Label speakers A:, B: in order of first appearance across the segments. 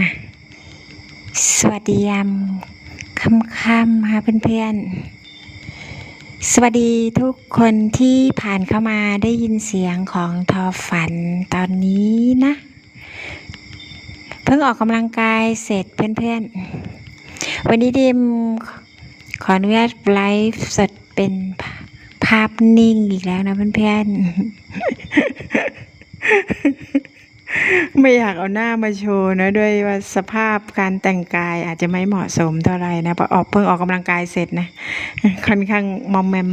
A: มาสวัสดียามค่ำๆค่ะเพื่อนๆ สวัสดีทุกคนที่ผ่านเข้ามาได้ยินเสียงของทอฝันตอนนี้นะ เพิ่งออกกำลังกายเสร็จเพื่อนๆ วันนี้ดิมขออนุญาตไลฟ์สดเป็นภาพนิ่งอีกแล้วนะเพื่อนๆ ไม่อยากเอาหน้ามาโชว์นะด้วยว่าสภาพการแต่งกายอาจจะไม่เหมาะสมเท่าไหร่นะเพราะออกเพิ่งออกกำลังกายเสร็จนะค่อนข้างมอมแมม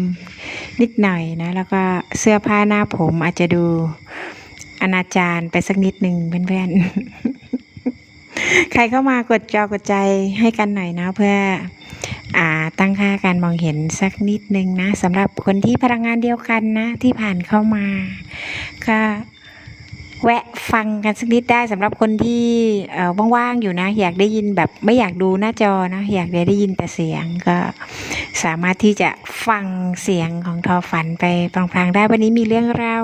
A: นิดหน่อยนะ แล้วก็เสื้อผ้าหน้าผมอาจจะดูอนาจารไปสักนิดหนึ่งเพื่อนๆ ใครเข้ามากดจอกดใจให้กันหน่อยนะเพื่ออ่าตั้งค่าการมองเห็นสักนิดนึงนะสำหรับคนที่พลังงานเดียวกันนะ ที่ผ่านเข้ามาก็ แวะฟังกันสักนิดได้สำหรับคนที่ว่างๆอยู่นะ อยากได้ยินแบบไม่อยากดูหน้าจอนะอยากได้ยินแต่เสียงก็สามารถที่จะฟังเสียงของทอฝันไปพลางๆได้วันนี้มีเรื่องเล่า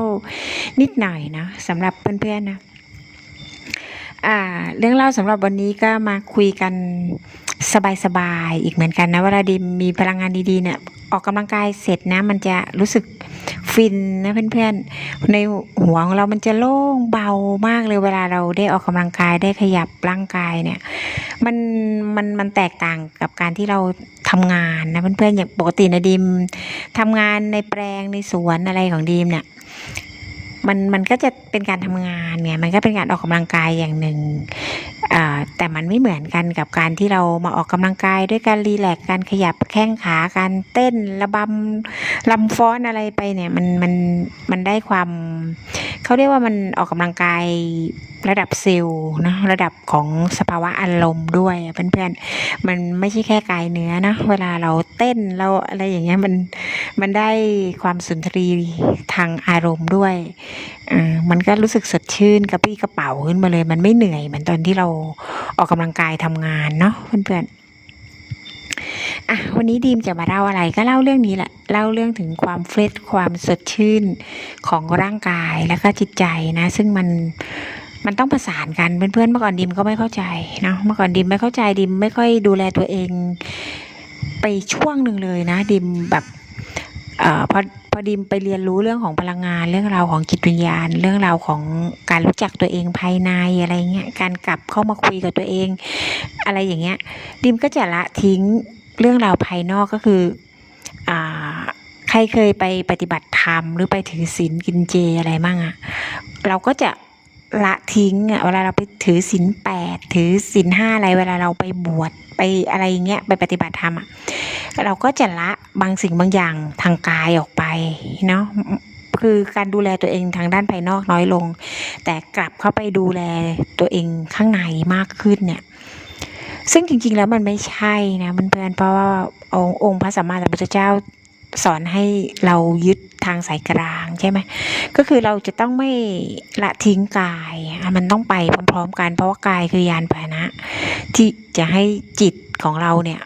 A: นิดหน่อยเนาะสำหรับเพื่อนๆนะอ่าเรื่องเล่าสำหรับวันนี้ก็มาคุยกัน สบายๆอีกเหมือนกันนะเวลาดิมมีพลังงานดีๆเนี่ยออกกำลังกายเสร็จนะมันจะรู้สึกฟินนะเพื่อนๆ ในหัวของเรามันจะโล่งเบามากเลยเวลาเราได้ออกกำลังกายได้ขยับร่างกายเนี่ยมันมันมันแตกต่างกับการที่เราทำงานนะเพื่อนๆอย่างปกตินะดิมทำงานในแปลงในสวนอะไรของดิมเนี่ยมันมันก็จะเป็นการทำงานเนี่ยมันก็เป็นการออกกำลังกายอย่างหนึ่ง แต่มันไม่เหมือนกันกับการที่เรามาออกกำลังกายด้วยการรีแลกซ์การขยับแข้งขาการเต้นระบำลำฟ้อนอะไรไปเนี่ยมันมันมันได้ความเขาเรียกว่ามันออกกำลังกายระดับเซลล์นะระดับของสภาวะอารมณ์ด้วยอะเพื่อนๆมันไม่ใช่แค่กายเนื้อนะเวลาเราเต้นเราอะไรอย่างเงี้ยมันมันได้ความสุนทรีทางอารมณ์ด้วยอ่ามันก็รู้สึกสดชื่นกระปรี้กระเป๋าขึ้นมาเลย มันไม่เหนื่อยเหมือนตอนที่เราออกกำลังกายทำงานเนาะเพื่อนๆอะวันนี้ดีมจะมาเล่าอะไรก็เล่าเรื่องนี้แหละเล่าเรื่องถึงความเฟรชความสดชื่นของร่างกายแล้วก็จิตใจนะ ซึ่งมันมันต้องประสานกันเพื่อนๆเมื่อก่อนดิมก็ไม่เข้าใจเนาะเมื่อก่อนดิมไม่เข้าใจดิมไม่ค่อยดูแลตัวเอง ไปช่วงหนึ่งเลยนะ ดิมแบบเอ่อพอ อดิมไปเรียนรู้เรื่องของพลังงาน เรื่องราวของจิตวิญญาณ เรื่องราวของการรู้จักตัวเองภายในอะไรเงี้ยการกลับเข้ามาคุยกับตัวเอง อะไรอย่างเงี้ย ดิมก็จะละทิ้งเรื่องราวภายนอกก็คืออ่าใครเคยไปปฏิบัติธรรมหรือไปถือศีลกินเจอะไรมั่งอะเราก็จะ ละทิ้งอะเวลาเราไปถือศีลแปดถือศีลห้าอะไรเวลาเราไปบวชไปอะไรเงี้ยไปปฏิบัติธรรมอะเราก็จะละบางสิ่งบางอย่างทางกายออกไปเนาะคือการดูแลตัวเองทางด้านภายนอกน้อยลง แต่กลับเข้าไปดูแลตัวเองข้างในมากขึ้นเนี่ย ซึ่งจริงๆแล้วมันไม่ใช่นะเพื่อนๆเพราะว่าองค์พระสัมมาสัมพุทธเจ้า สอนให้เรายึดทางสายกลางใช่ไหมก็คือเราจะต้องไม่ละทิ้งกาย มันต้องไปพร้อมๆกัน เพราะว่ากายคือยานพาหนะ ที่จะให้จิตของเราเนี่ย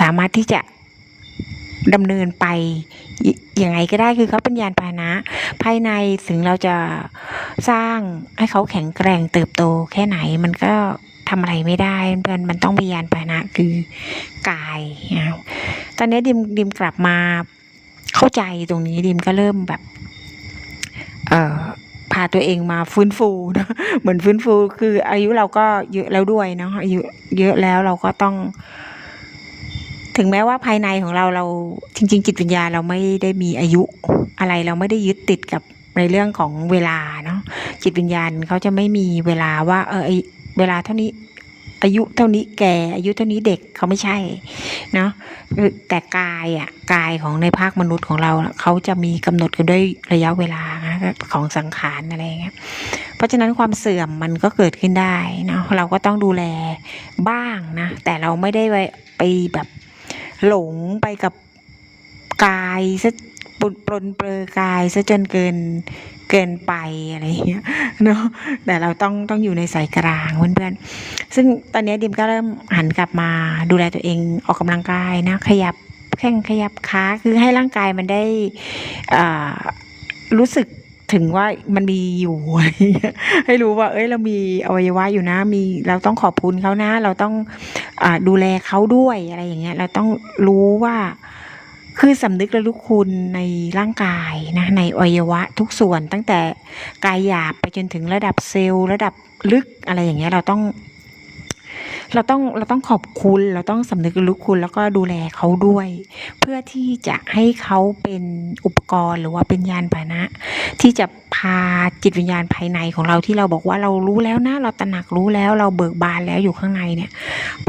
A: สามารถที่จะดำเนินไปอยยังไงก็ได้คือเขาเป็นยานพาหนะ ภายในถึงเราจะสร้างให้เขาแข็งแกร่งเติบโตแค่ไหนมันก็ทำอะไรไม่ได้เพื่อนมันต้องมียานพาหนะคือกายนะตอนนี้ดิมดิมกลับมาเข้าใจตรงนี้ดิมก็เริ่มแบบ เอ่อพาตัวเองมาฟื้นฟูนะเหมือนฟื้นฟูคืออายุเราก็เยอะแล้วด้วยเนาะอายุเยอะแล้วเราก็ต้อง ถึงแม้ว่าภายในของเราเราจริง ๆ จิตวิญญาณเราไม่ได้มีอายุอะไรเราไม่ได้ยึดติดกับในเรื่องของเวลาเนาะจิตวิญญาณเขาจะไม่มีเวลาว่า เออไอ เวลาเท่านี้ อายุเท่านี้แก่ อายุเท่านี้เด็กเขาไม่ใช่เนาะแต่กายอะกายของในภาคมนุษย์ของเราเขาจะมีกำหนดกันด้วยระยะเวลาของสังขารอะไรอย่างเงี้ยเพราะฉะนั้นความเสื่อมมันก็เกิดขึ้นได้เนาะเราก็ต้องดูแลบ้างนะ แต่เราไม่ได้ไปแบบหลงไปกับกายซะ ปนปลนเปลือกายซะจนเกินเกินไปอะไรเงี้ยเนาะแต่เราต้องต้องอยู่ในสายกลางเพื่อนๆซึ่งตอนนี้ดิมก็เริ่มหันกลับมาดูแลตัวเองออกกำลังกายนะ ขยับแข้งขยับขาคือให้ร่างกายมันได้อ่ารู้สึกถึงว่ามันมีอยู่อะไรเงี้ยให้รู้ว่า เอ้ยเรามีอวัยวะอยู่นะ มีเราต้องขอบคุณเขานะ เราต้องอดูแลเขาด้วยอะไรอย่างเงี้ย เราต้องรู้ว่า คือสำนึกระลึกคุณในร่างกายนะในอวัยวะทุกส่วนตั้งแต่กายหยาบไปจนถึงระดับเซลล์ ระดับลึกอะไรอย่างเงี้ยเราต้อง เราต้องเราต้องขอบคุณ เราต้องสำนึกระลึกคุณแล้วก็ดูแลเขาด้วย เพื่อที่จะให้เขาเป็นอุปกรณ์หรือว่าเป็นยานพาหนะ ที่จะพาจิตวิญญาณภายในของเราที่เราบอกว่าเรารู้แล้วนะเราตระหนักรู้แล้วเราเบิกบานแล้วอยู่ข้างในเนี่ย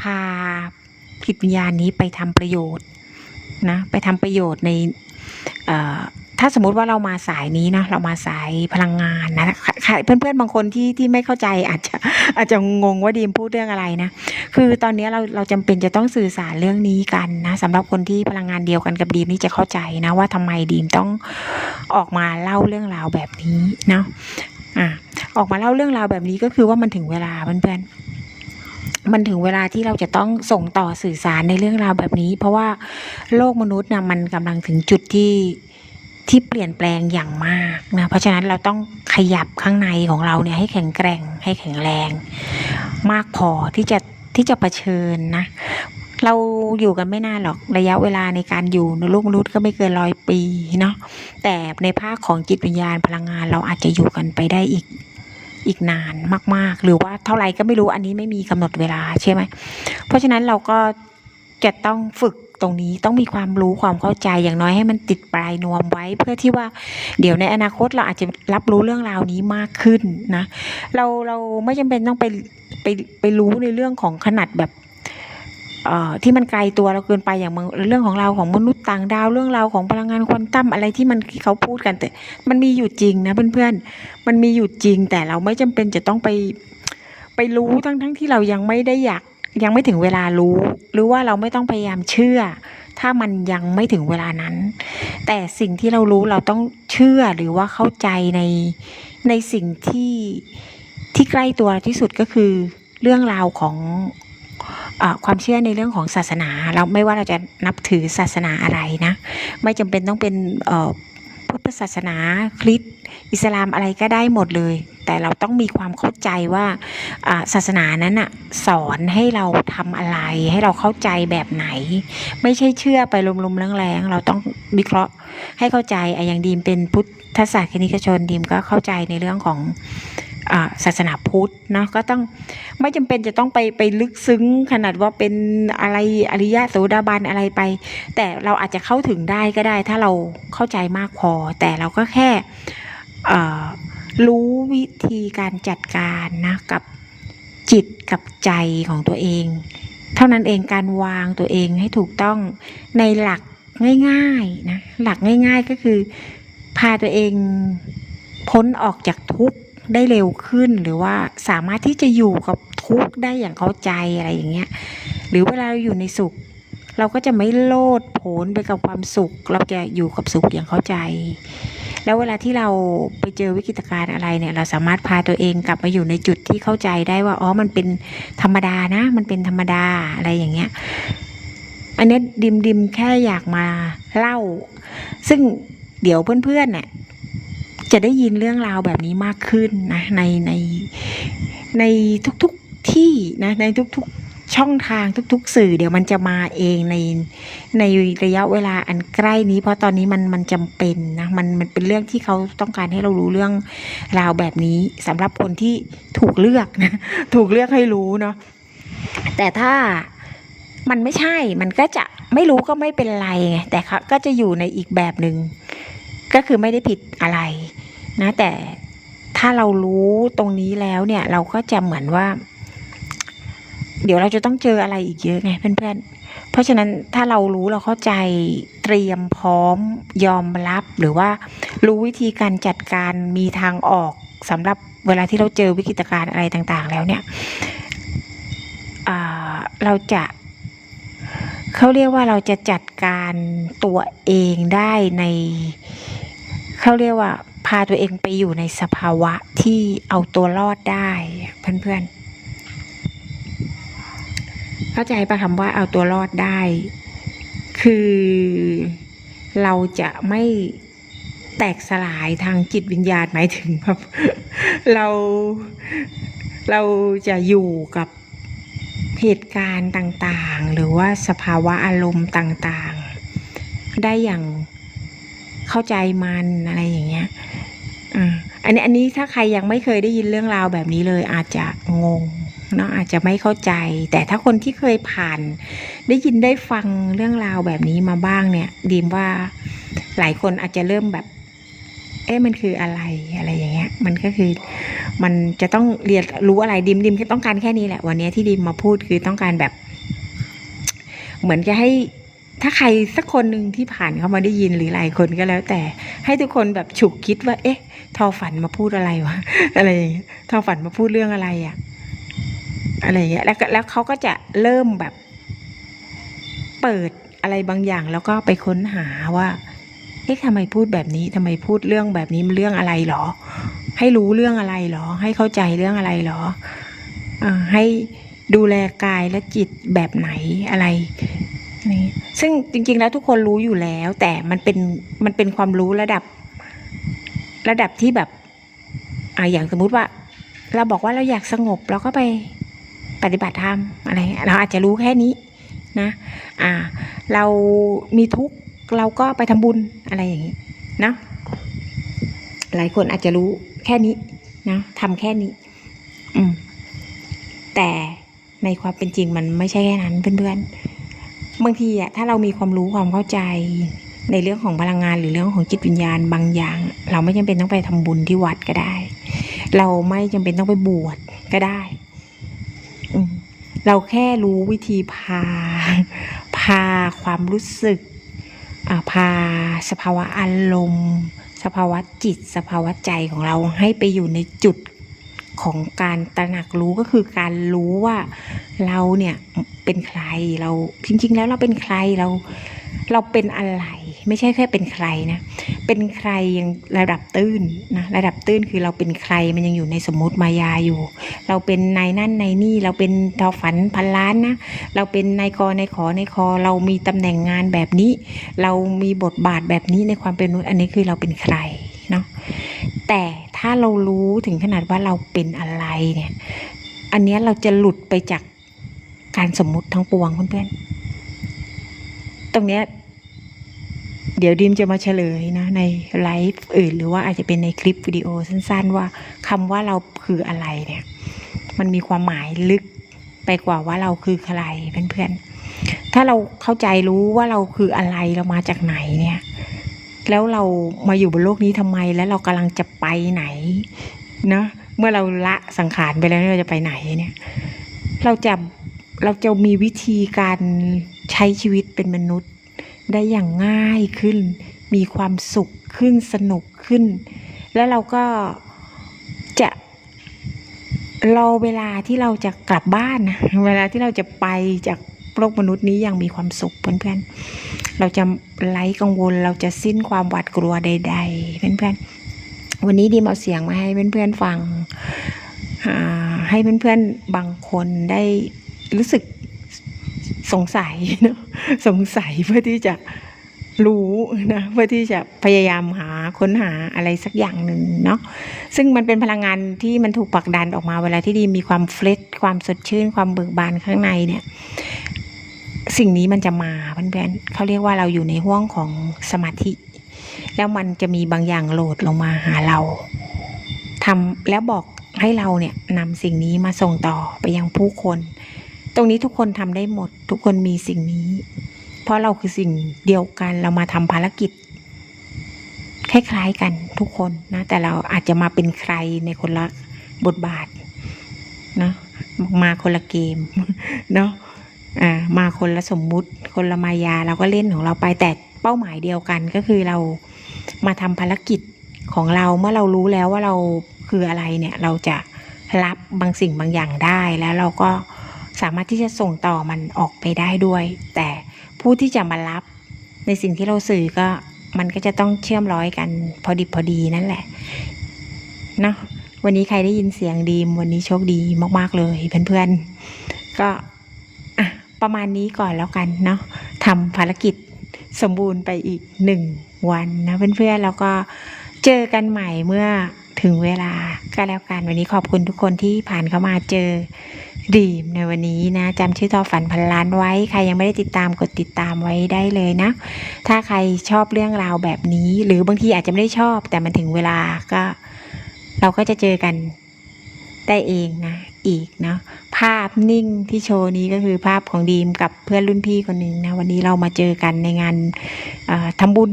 A: พาจิตวิญญาณนี้ไปทำประโยชน์ นะไปทำประโยชน์ในถ้าสมมติว่าเรามาสายนี้นะเรามาสายพลังงานนะค่ะเพื่อนๆบางคนที่ที่ไม่เข้าใจอาจจะอาจจะงงว่าดีมพูดเรื่องอะไรนะคือตอนนี้เราเราจำเป็นจะต้องสื่อสารเรื่องนี้กันนะสำหรับคนที่พลังงานเดียวกันกับดีมนี่จะเข้าใจนะว่าทำไมดีมต้องออกมาเล่าเรื่องราวแบบนี้เนาะอะออกมาเล่าเรื่องราวแบบนี้ก็คือว่ามันถึงเวลาเพื่อนๆ มันถึงเวลาที่เราจะต้องส่งต่อสื่อสารในเรื่องราวแบบนี้ เพราะว่าโลกมนุษย์นะมันกำลังถึงจุดที่ที่เปลี่ยนแปลงอย่างมากนะเพราะฉะนั้นเราต้องขยับข้างในของเราเนี่ยให้แข็งแกร่งให้แข็งแรง มากพอที่จะที่จะเผชิญนะ เราอยู่กันไม่นานหรอกระยะเวลาในการอยู่ในโลกมนุษย์ก็ไม่เกินร้อยปีเนาะแต่ในภาคของจิตวิญญาณพลังงานเราอาจจะอยู่กันไปได้อีก อีกนานมาก ๆ หรือว่าเท่าไรก็ไม่รู้อันนี้ไม่มีกำหนดเวลาใช่ไหมเพราะฉะนั้นเราก็จะต้องฝึกตรงนี้ต้องมีความรู้ความเข้าใจอย่างน้อยให้มันติดปลายนวมไว้ เพื่อที่ว่าเดี๋ยวในอนาคตเราอาจจะรับรู้เรื่องราวนี้มากขึ้นนะ เราเราไม่จำเป็นต้องไปไปไปรู้ในเรื่องของขนาดแบบ ที่มันไกลตัวเราเกินไปอย่างเรื่องของเราของมนุษย์ต่างดาวเรื่องราวของพลังงานควอนตัมอะไรที่มันเขาพูดกันแต่ มันมีอยู่จริงนะเพื่อนๆมันมีอยู่จริง แต่เราไม่จำเป็นจะต้องไปไปรู้ทั้งทั้งที่เรายังไม่ได้อยากยังไม่ถึงเวลารู้ หรือว่าเราไม่ต้องพยายามเชื่อ ถ้ามันยังไม่ถึงเวลานั้น แต่สิ่งที่เรารู้เราต้องเชื่อหรือว่าเข้าใจในในสิ่งที่ที่ใกล้ตัวที่สุดก็คือเรื่องราวของ ความเชื่อในเรื่องของศาสนา เราไม่ว่าเราจะนับถือศาสนาอะไรนะ ไม่จำเป็นต้องเป็นพุทธศาสนาคริสต์อิสลามอะไรก็ได้หมดเลย แต่เราต้องมีความเข้าใจว่าศาสนานั้นอะสอนให้เราทำอะไร ให้เราเข้าใจแบบไหน ไม่ใช่เชื่อไปลมๆแรงๆเราต้องวิเคราะห์ให้เข้าใจอย่างดีมเป็นพุทธศาสนิกชนดีมก็เข้าใจในเรื่องของ ศาสนาพุทธนะก็ต้องไม่จำเป็นจะต้องไปไปลึกซึ้งขนาดว่าเป็นอะไรอริยะโสดาบันอะไรไป แต่เราอาจจะเข้าถึงได้ก็ได้ ถ้าเราเข้าใจมากพอ แต่เราก็แค่รู้วิธีการจัดการนะกับจิตกับใจของตัวเอง เท่านั้นเองการวางตัวเองให้ถูกต้องในหลักง่ายๆนะหลักง่าย ๆก็คือพาตัวเองพ้นออกจากทุกข์ ได้เร็วขึ้น หรือว่าสามารถที่จะอยู่กับทุกข์ได้อย่างเข้าใจอะไรอย่างเงี้ย หรือเวลาเราอยู่ในสุข เราก็จะไม่โลดโผนไปกับความสุข เราจะอยู่กับสุขอย่างเข้าใจ แล้วเวลาที่เราไปเจอวิกฤตการณ์อะไรเนี่ย เราสามารถพาตัวเองกลับมาอยู่ในจุดที่เข้าใจได้ว่าอ๋อมันเป็นธรรมดานะ มันเป็นธรรมดาอะไรอย่างเงี้ย อันนี้ดิมดิมแค่อยากมาเล่า ซึ่งเดี๋ยวเพื่อนๆเนี่ย จะได้ยินเรื่องราวแบบนี้มากขึ้นนะในในในทุกๆที่นะในทุกๆช่องทางทุก ๆ สื่อเดี๋ยวมันจะมาเองในในระยะเวลาอันใกล้นี้ เพราะตอนนี้มันมันจำเป็นนะมันมันเป็นเรื่องที่เขาต้องการให้เรารู้เรื่องราวแบบนี้สำหรับคนที่ถูกเลือกนะถูกเลือกให้รู้เนาะแต่ถ้ามันไม่ใช่มันก็จะไม่รู้ก็ไม่เป็นไรไงแต่เขาก็จะอยู่ในอีกแบบหนึ่งก็คือไม่ได้ผิดอะไร นะแต่ถ้าเรารู้ตรงนี้แล้วเนี่ย เราก็จะเหมือนว่า เดี๋ยวเราจะต้องเจออะไรอีกเยอะไงเพื่อนๆ เพราะฉะนั้นถ้าเรารู้เราเข้าใจเตรียมพร้อมยอมรับหรือว่ารู้วิธีการจัดการมีทางออกสำหรับเวลาที่เราเจอวิกฤตการณ์อะไรต่างๆ แล้วเนี่ยเราจะเขาเรียกว่าเราจะจัดการตัวเองได้ในเขาเรียกว่าาตัวเองไปอยู่ในสภาวะที่เอาตัวรอดได้ เพื่อนๆ เข้าใจปะคำว่าเอาตัวรอดได้ คือเราจะไม่แตกสลายทางจิตวิญญาณหมายถึงแบบเราเราจะอยู่กับเหตุการณ์ต่างๆ หรือว่าสภาวะอารมณ์ต่างๆ ได้อย่างเข้าใจมันอะไรอย่างเงี้ย อ่าอันนี้อันนี้ถ้าใครยังไม่เคยได้ยินเรื่องราวแบบนี้เลยอาจจะงงเนาะอาจจะไม่เข้าใจ แต่ถ้าคนที่เคยผ่าน ได้ยินได้ฟังเรื่องราวแบบนี้มาบ้างเนี่ย ดีมว่าหลายคนอาจจะเริ่มแบบ เอ๊ะมันคืออะไรอะไรอย่างเงี้ย มันก็คือ มันจะต้องเรียนรู้อะไรดิมดิมก็ต้องการแค่นี้แหละ วันนี้ที่ดิมมาพูดคือต้องการแบบ เหมือนจะให้ ถ้าใครสักคนหนึ่งที่ผ่านเข้ามาได้ยินหรือหลายคนก็แล้ว แต่ให้ทุกคนแบบฉุกคิดว่า เอ๊ะ ทอฝันมาพูดอะไรวะอะไรอย่างเงี้ยทอฝันมาพูดเรื่องอะไรอะอะไรอย่างเงี้ยแล้วแล้วเขาก็จะเริ่มแบบ เปิดอะไรบางอย่าง แล้วก็ไปค้นหาว่า เอ๊ะทำไมพูดแบบนี้ทำไมพูดเรื่องแบบนี้มันเรื่องอะไรหรอ ให้รู้เรื่องอะไรหรอ ให้เข้าใจเรื่องอะไรหรออาให้ดูแลกายและจิตแบบไหนอะไร นี่ซึ่งจริง ๆ แล้วทุกคนรู้อยู่แล้ว แต่มันเป็นมันเป็นความรู้ระดับ ระดับที่แบบอ่าอย่างสมมุติว่า เราบอกว่าเราอยากสงบเราก็ไปปฏิบัติธรรมอะไรเราอาจจะรู้แค่นี้นะ อ่า เรามีทุกข์เราก็ไปทำบุญอะไรอย่างนี้นะหลายคนอาจจะรู้แค่นี้นะทำแค่นี้ อืมแต่ในความเป็นจริงมันไม่ใช่แค่นั้นเพื่อนๆ บางทีอะถ้าเรามีความรู้ความเข้าใจในเรื่องของพลังงานหรือเรื่องของจิตวิญญาณบางอย่าง เราไม่จำเป็นต้องไปทำบุญที่วัดก็ได้ เราไม่จำเป็นต้องไปบวชก็ได้ เราแค่รู้วิธีพา พาความรู้สึกพาสภาวะอารมณ์ สภาวะจิต สภาวะใจของเราให้ไปอยู่ในจุด ของการตระหนักรู้ก็คือการรู้ว่าเราเนี่ยเป็นใครเราจริง ๆ แล้วเราเป็นใครเราเราเป็นอะไร ไม่ใช่แค่เป็นใครนะ เป็นใครยังระดับตื้นนะระดับตื้นคือเราเป็นใครมันยังอยู่ในสมมติมายาอยู่ เราเป็นนายนั่นนายนี่ เราเป็นทอฝันพันล้านนะเราเป็นนายกนายขอนายคอ เรามีตำแหน่งงานแบบนี้ เรามีบทบาทแบบนี้ในความเป็นมนุษย์อันนี้คือเราเป็นใคร เนาะแต่ถ้าเรารู้ถึงขนาดว่าเราเป็นอะไรเนี่ย อันนี้เราจะหลุดไปจากการสมมุติทั้งปวงเพื่อนๆตรงเนี้ยเดี๋ยวดิมจะมาเฉลยนะในไลฟ์อื่นหรือว่าอาจจะเป็นในคลิปวิดีโอสั้นๆ ว่าคำว่าเราคืออะไรเนี่ย มันมีความหมายลึกไปกว่าว่าเราคือใครเพื่อนๆถ้าเราเข้าใจรู้ว่าเราคืออะไรเรามาจากไหนเนี่ย แล้วเรามาอยู่บนโลกนี้ทำไม แล้วเรากำลังจะไปไหนนะเมื่อเราละสังขารไปแล้วเราจะไปไหนเนี่ย เราจะเราจะมีวิธีการใช้ชีวิตเป็นมนุษย์ ได้อย่างง่ายขึ้น มีความสุขขึ้นสนุกขึ้น แล้วเราก็จะรอเวลาที่เราจะกลับบ้าน เวลาที่เราจะไปจาก โลกมนุษย์นี้ย่างมีความสุขเพื่อนๆ เราจะไร้กังวลเราจะสิ้นความหวาดกลัวใด ๆ เพื่อนๆ วันนี้ดีมเอาเสียงมาให้เพื่อนๆฟังอ่าให้เพื่อนๆ บางคนได้รู้สึกสงสัยเนอะสงสัยเพื่อที่จะรู้นะเพื่อที่จะพยายามหาค้นหาอะไรสักอย่างหนึ่งเนาะซึ่งมันเป็นพลังงานที่มันถูกผลักดันออกมาเวลาที่ดีมีความเฟรชความสดชื่น ความเบิกบานข้างในเนี่ย สิ่งนี้มันจะมาเพื่อนๆเขาเรียกว่าเราอยู่ในห่วงของสมาธิ แล้วมันจะมีบางอย่างโหลดลงมาหาเราทำแล้วบอกให้เราเนี่ยนำสิ่งนี้มาส่งต่อไปยังผู้คน ตรงนี้ทุกคนทำได้หมด ทุกคนมีสิ่งนี้ เพราะเราคือสิ่งเดียวกันเรามาทำภารกิจคล้ายๆกันทุกคนนะ แต่เราอาจจะมาเป็นใครในคนละบทบาทนะมาคนละเกมเนาะ อ่ามาคนละสมมุติ คนละมายาเราก็เล่นของเราไปแต่เป้าหมายเดียวกันก็คือเรามาทำภารกิจของเราเมื่อเรารู้แล้วว่าเราคืออะไรเนี่ยเราจะรับบางสิ่งบางอย่างได้แล้วเราก็สามารถที่จะส่งต่อมันออกไปได้ด้วย แต่ผู้ที่จะมารับในสิ่งที่เราสื่อก็มันก็จะต้องเชื่อมร้อยกันพอดิบพอดีนั่นแหละเนาะวันนี้ใครได้ยินเสียงดีมวันนี้โชคดีมาก ๆ เลยเพื่อนๆก็ ประมาณนี้ก่อนแล้วกันเนาะทำภารกิจสมบูรณ์ไปอีกหนึ่งวันนะเพื่อนๆแล้วก็เจอกันใหม่เมื่อถึงเวลาก็แล้วกันวันนี้ขอบคุณทุกคนที่ผ่านเข้ามาเจอดีมในวันนี้นะจำชื่อทอฝันพันล้านไว้ใครยังไม่ได้ติดตามกดติดตามไว้ได้เลยนะ ถ้าใครชอบเรื่องราวแบบนี้ หรือบางทีอาจจะไม่ได้ชอบ แต่มันถึงเวลาก็ เราก็จะเจอกัน ได้เองนะ อีกเนาะภาพนิ่งที่โชว์นี้ก็คือภาพของดีมกับเพื่อนรุ่นพี่คนหนึ่งนะ วันนี้เรามาเจอกันในงานเอ่อทำบุญ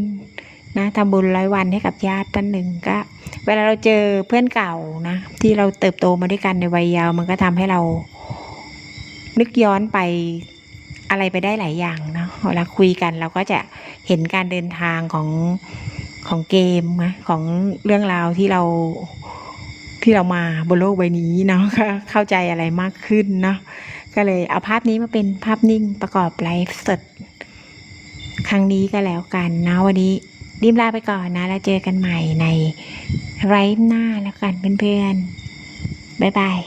A: นะทำบุญร้อยวันให้กับญาติท่านหนึ่งก็ เวลาเราเจอเพื่อนเก่านะ ที่เราเติบโตมาด้วยกันในวัยเยาว์มันก็ทำให้เรานึกย้อนไปอะไรไปได้หลายอย่างเนาะเวลาคุยกันเราก็จะเห็นการเดินทางของของเกมนะของเรื่องราวที่เรา ที่เรามาบนโลกใบนี้เนาะก็เข้าใจอะไรมากขึ้นเนาะก็เลยเอาภาพนี้มาเป็นภาพนิ่งประกอบไลฟ์สดครั้งนี้ก็แล้วกันนะวันนี้ดิมลาไปก่อนนะ แล้วเจอกันใหม่ในไลฟ์หน้าแล้วกันเพื่อนๆบ๊ายบาย